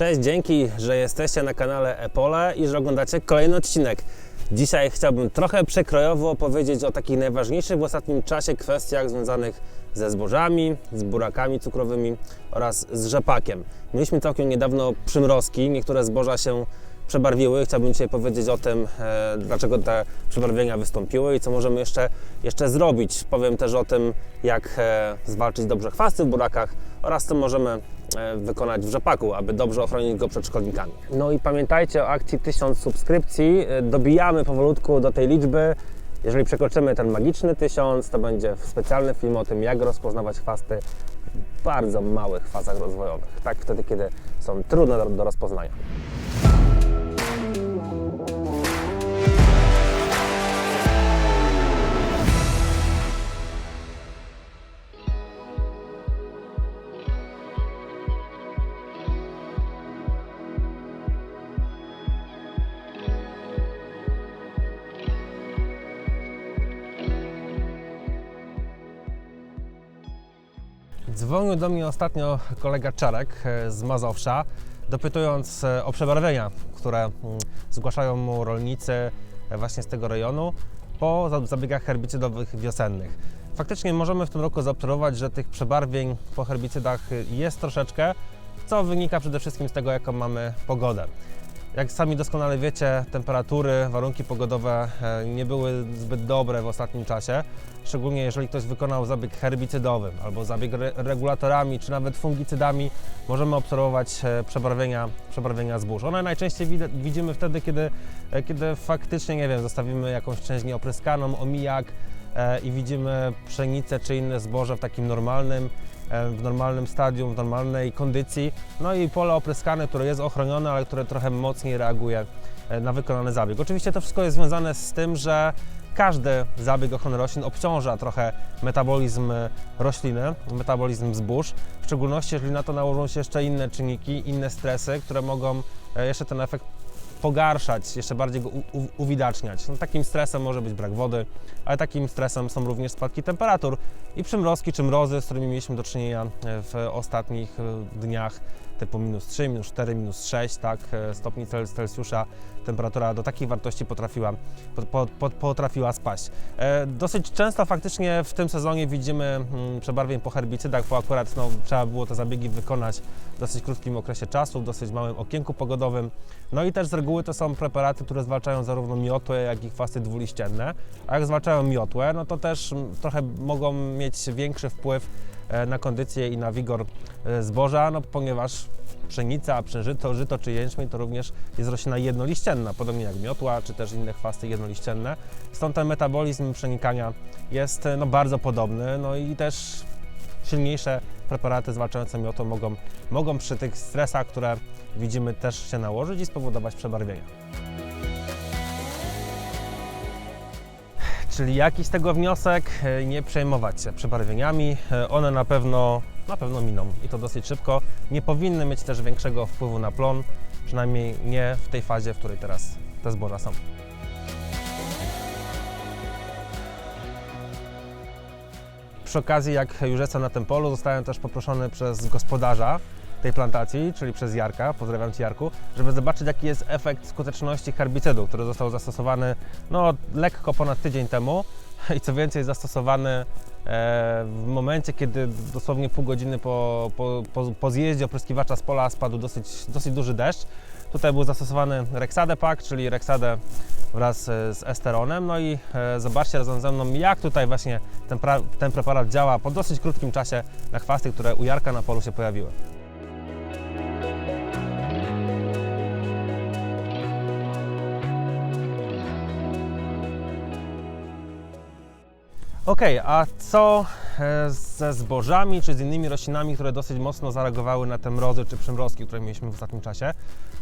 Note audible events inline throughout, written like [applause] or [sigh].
Cześć, dzięki, że jesteście na kanale Epole i że oglądacie kolejny odcinek. Dzisiaj chciałbym trochę przekrojowo powiedzieć o takich najważniejszych w ostatnim czasie kwestiach związanych ze zbożami, z burakami cukrowymi oraz z rzepakiem. Mieliśmy całkiem niedawno przymrozki, niektóre zboża się przebarwiły. Chciałbym dzisiaj powiedzieć o tym, e, dlaczego te przebarwienia wystąpiły i co możemy jeszcze, jeszcze zrobić. Powiem też o tym, jak e, zwalczyć dobrze chwasty w burakach oraz co możemy wykonać w rzepaku, aby dobrze ochronić go przed szkodnikami. No i pamiętajcie o akcji 1000 subskrypcji. E, Dobijamy powolutku do tej liczby. Jeżeli przekroczymy ten magiczny 1000, to będzie specjalny film o tym, jak rozpoznawać chwasty w bardzo małych fazach rozwojowych. Tak wtedy, kiedy są trudne do, do rozpoznania. Dzwonił do mnie ostatnio kolega Czarek e, z Mazowsza, dopytując e, o przebarwienia, które mm, zgłaszają mu rolnicy e, właśnie z tego rejonu po za- zabiegach herbicydowych wiosennych. Faktycznie możemy w tym roku zaobserwować, że tych przebarwień po herbicydach jest troszeczkę, co wynika przede wszystkim z tego, jaką mamy pogodę. Jak sami doskonale wiecie, temperatury, warunki pogodowe e, nie były zbyt dobre w ostatnim czasie. Szczególnie jeżeli ktoś wykonał zabieg herbicydowy albo zabieg re- regulatorami czy nawet fungicydami, możemy obserwować e, przebarwienia, przebarwienia zbóż. One najczęściej wid- widzimy wtedy, kiedy, e, kiedy faktycznie, nie wiem, zostawimy jakąś część nieopryskaną, omijak i widzimy pszenicę czy inne zboże w takim normalnym, w normalnym stadium, w normalnej kondycji. No i pole opryskane, które jest ochronione, ale które trochę mocniej reaguje e, na wykonany zabieg. Oczywiście to wszystko jest związane z tym, że każdy zabieg ochrony roślin obciąża trochę metabolizm e, rośliny, metabolizm zbóż, w szczególności jeżeli na to nałożą się jeszcze inne czynniki, inne stresy, które mogą e, jeszcze ten efekt pogarszać, jeszcze bardziej go uwidaczniać. No, takim stresem może być brak wody, ale takim stresem są również spadki temperatur i przymrozki czy mrozy, z którymi mieliśmy do czynienia e, w ostatnich e, dniach, typu minus 3, minus 4, minus 6 tak, e, stopni Cel- Celsjusza. Temperatura do takich wartości potrafiła, po, po, po, potrafiła spaść. E, dosyć często faktycznie w tym sezonie widzimy mm, przebarwień po herbicydach, bo akurat no, trzeba było te zabiegi wykonać w dosyć krótkim okresie czasu, w dosyć małym okienku pogodowym. No i też z reguły to są preparaty, które zwalczają zarówno miotłe, jak i chwasty dwuliścienne. A jak zwalczają miotłe, no to też mm, trochę mogą mieć większy wpływ na kondycję i na wigor e, zboża, no ponieważ pszenica, przeżyto, żyto czy jęczmień to również jest roślina jednoliścienna, podobnie jak miotła czy też inne chwasty jednoliścienne. Stąd ten metabolizm przenikania jest e, no, bardzo podobny, no i też silniejsze preparaty zwalczające miotło mogą, mogą przy tych stresach, które widzimy, też się nałożyć i spowodować przebarwienia. Czyli jaki z tego wniosek? E, Nie przejmować się przebarwieniami. E, One na pewno, na pewno miną i to dosyć szybko. Nie powinny mieć też większego wpływu na plon, przynajmniej nie w tej fazie, w której teraz te zboża są. Przy okazji, jak już jestem na tym polu, zostałem też poproszony przez gospodarza tej plantacji, czyli przez Jarka, pozdrawiam Cię Jarku, żeby zobaczyć jaki jest efekt skuteczności herbicydu, który został zastosowany no, lekko ponad tydzień temu [laughs] i co więcej zastosowany e, w momencie, kiedy dosłownie pół godziny po, po, po, po zjeździe opryskiwacza z pola spadł dosyć, dosyć duży deszcz. Tutaj był zastosowany Rexadę Pack, czyli Rexadę wraz e, z esteronem. No i e, zobaczcie razem ze mną, jak tutaj właśnie ten, ten preparat działa po dosyć krótkim czasie na chwasty, które u Jarka na polu się pojawiły. Okej, a co e, ze zbożami czy z innymi roślinami, które dosyć mocno zareagowały na te mrozy czy przymrozki, które mieliśmy w ostatnim czasie?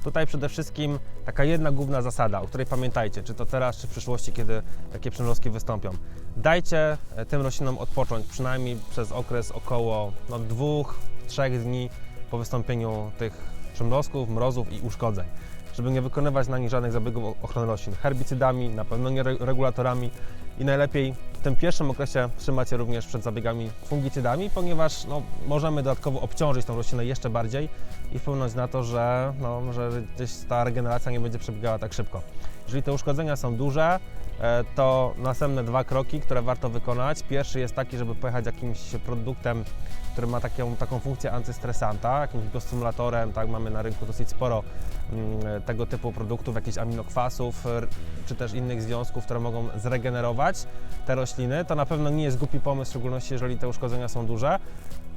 Tutaj przede wszystkim taka jedna główna zasada, o której pamiętajcie, czy to teraz, czy w przyszłości, kiedy takie przymrozki wystąpią. Dajcie e, tym roślinom odpocząć przynajmniej przez okres około no, dwóch, trzech dni po wystąpieniu tych przymrozków, mrozów i uszkodzeń. żeby nie wykonywać na nich żadnych zabiegów ochrony roślin. Herbicydami, na pewno nie re- regulatorami i najlepiej w tym pierwszym okresie trzymać się również przed zabiegami fungicydami, ponieważ no, możemy dodatkowo obciążyć tą roślinę jeszcze bardziej i wpłynąć na to, że, no, że gdzieś ta regeneracja nie będzie przebiegała tak szybko. Jeżeli te uszkodzenia są duże, e, to następne dwa kroki, które warto wykonać. Pierwszy jest taki, żeby pojechać jakimś produktem, który ma taką, taką funkcję antystresanta, jakimś biostymulatorem, tak, mamy na rynku dosyć sporo mm, tego typu produktów, jakichś aminokwasów, czy też innych związków, które mogą zregenerować te rośliny. To na pewno nie jest głupi pomysł, w szczególności jeżeli te uszkodzenia są duże.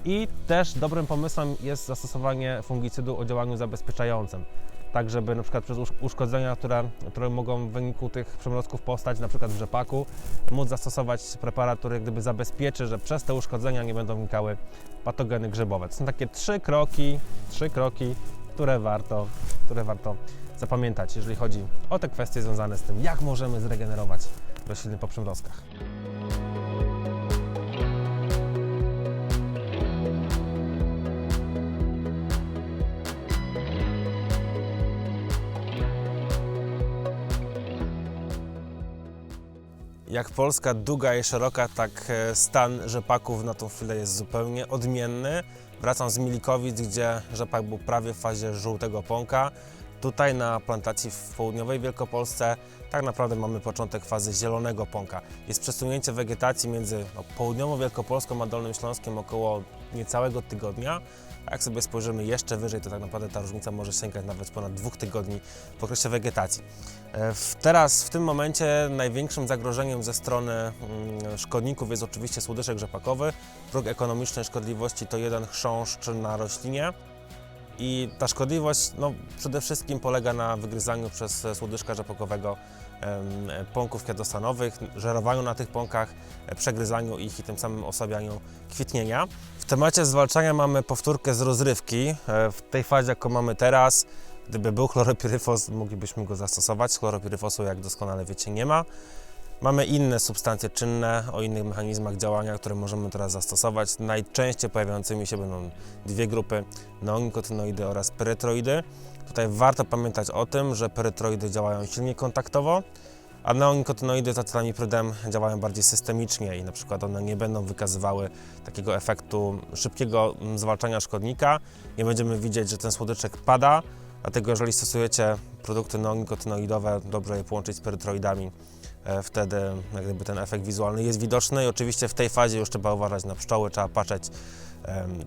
I też dobrym pomysłem jest zastosowanie fungicydu o działaniu zabezpieczającym. Tak, żeby na przykład przez usz- uszkodzenia, które, które mogą w wyniku tych przymrozków powstać, na przykład w rzepaku, móc zastosować preparat, który gdyby zabezpieczy, że przez te uszkodzenia nie będą wnikały patogeny grzybowe. To są takie trzy kroki, trzy kroki, które warto, które warto zapamiętać, jeżeli chodzi o te kwestie związane z tym, jak możemy zregenerować rośliny po przymrozkach. Jak Polska długa i szeroka, tak e, stan rzepaków na tą chwilę jest zupełnie odmienny. Wracam z Milikowic, gdzie rzepak był prawie w fazie żółtego pąka. Tutaj na plantacji w południowej Wielkopolsce tak naprawdę mamy początek fazy zielonego pąka. Jest przesunięcie wegetacji między no, południową Wielkopolską a Dolnym Śląskiem około niecałego tygodnia. A jak sobie spojrzymy jeszcze wyżej, to tak naprawdę ta różnica może sięgać nawet ponad dwóch tygodni w okresie wegetacji. E, teraz, w tym momencie największym zagrożeniem ze strony mm, szkodników jest oczywiście słodyszek rzepakowy. Próg ekonomicznej szkodliwości to jeden chrząszcz na roślinie. I ta szkodliwość no, przede wszystkim polega na wygryzaniu przez słodyszka rzepakowego pąków kwiatostanowych, żerowaniu na tych pąkach, przegryzaniu ich i tym samym osłabianiu kwitnienia. W temacie zwalczania mamy powtórkę z rozrywki. E, W tej fazie, jaką mamy teraz, gdyby był chloropiryfos, moglibyśmy go zastosować. Chloropiryfosu, jak doskonale wiecie, nie ma. Mamy inne substancje czynne o innych mechanizmach działania, które możemy teraz zastosować. Najczęściej pojawiającymi się będą dwie grupy neonikotynoidy oraz perytroidy. Tutaj warto pamiętać o tym, że perytroidy działają silnie kontaktowo, a neonikotynoidy z acetamipridem działają bardziej systemicznie i na przykład one nie będą wykazywały takiego efektu szybkiego mm, zwalczania szkodnika. Nie będziemy widzieć, że ten słodyczek pada, dlatego jeżeli stosujecie produkty neonikotynoidowe, dobrze je połączyć z perytroidami. E, Wtedy jak gdyby ten efekt wizualny jest widoczny i oczywiście w tej fazie już trzeba uważać na pszczoły, trzeba patrzeć,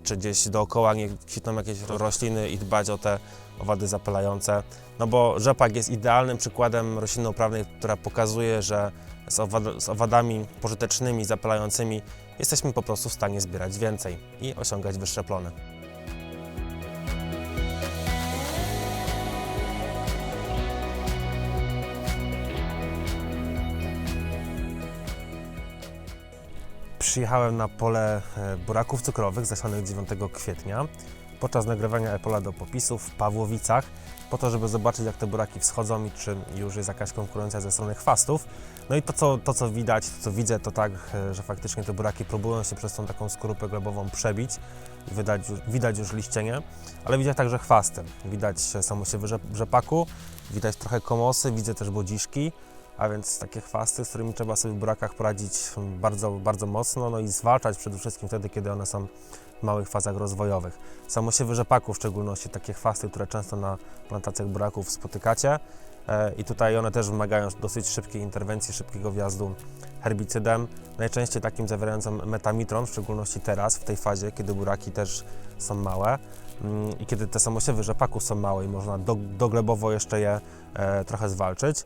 czy gdzieś dookoła nie kwitną jakieś rośliny i dbać o te owady zapylające. No bo rzepak jest idealnym przykładem rośliny uprawnej, która pokazuje, że z, owad- z owadami pożytecznymi, zapylającymi jesteśmy po prostu w stanie zbierać więcej i osiągać wyższe plony. Przyjechałem na pole e, buraków cukrowych zasanych 9 kwietnia podczas nagrywania Epola do popisów w Pawłowicach po to, żeby zobaczyć jak te buraki wschodzą i czy już jest jakaś konkurencja ze strony chwastów. No i to co, to, co widać, to co widzę, to tak, e, że faktycznie te buraki próbują się przez tą taką skorupę glebową przebić i widać, widać już liścienie, ale widać także chwasty. Widać e, samosiewy rzep- rzepaku, widać trochę komosy, widzę też bodziszki, a więc takie chwasty, z którymi trzeba sobie w burakach poradzić bardzo, bardzo mocno, no i zwalczać przede wszystkim wtedy, kiedy one są w małych fazach rozwojowych. Samosiewy rzepaku w szczególności, takie chwasty, które często na plantacjach buraków spotykacie. E, i tutaj one też wymagają dosyć szybkiej interwencji, szybkiego wjazdu herbicydem, najczęściej takim zawierającym metamitron, w szczególności teraz, w tej fazie, kiedy buraki też są małe. Mm, i kiedy te samosiewy rzepaku są małe i można do, doglebowo jeszcze je e, trochę zwalczyć,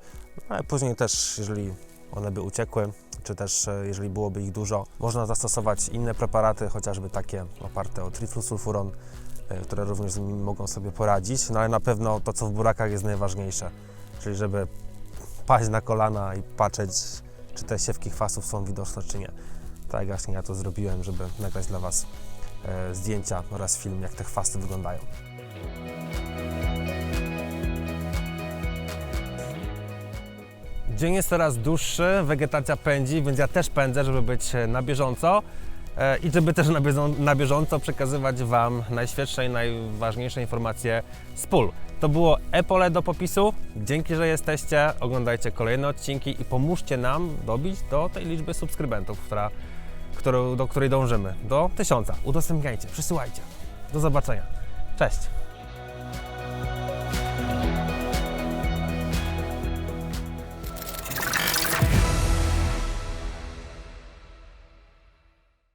ale później też, jeżeli one by uciekły, czy też e, jeżeli byłoby ich dużo, można zastosować inne preparaty, chociażby takie oparte o triflusulfuron, e, które również z nimi mogą sobie poradzić, no ale na pewno to, co w burakach jest najważniejsze, czyli żeby paść na kolana i patrzeć, czy te siewki chwastów są widoczne, czy nie. Tak właśnie ja to zrobiłem, żeby nagrać dla Was e, zdjęcia oraz film, jak te chwasty wyglądają. Dzień jest coraz dłuższy, wegetacja pędzi, więc ja też pędzę, żeby być e, na bieżąco. e, i żeby też na bieżą- na bieżąco przekazywać Wam najświeższe i najważniejsze informacje z pól. To było Epole do popisu. Dzięki, że jesteście. Oglądajcie kolejne odcinki i pomóżcie nam dobić do tej liczby subskrybentów, która, do której dążymy. Do tysiąca. Udostępniajcie, przysyłajcie. Do zobaczenia. Cześć.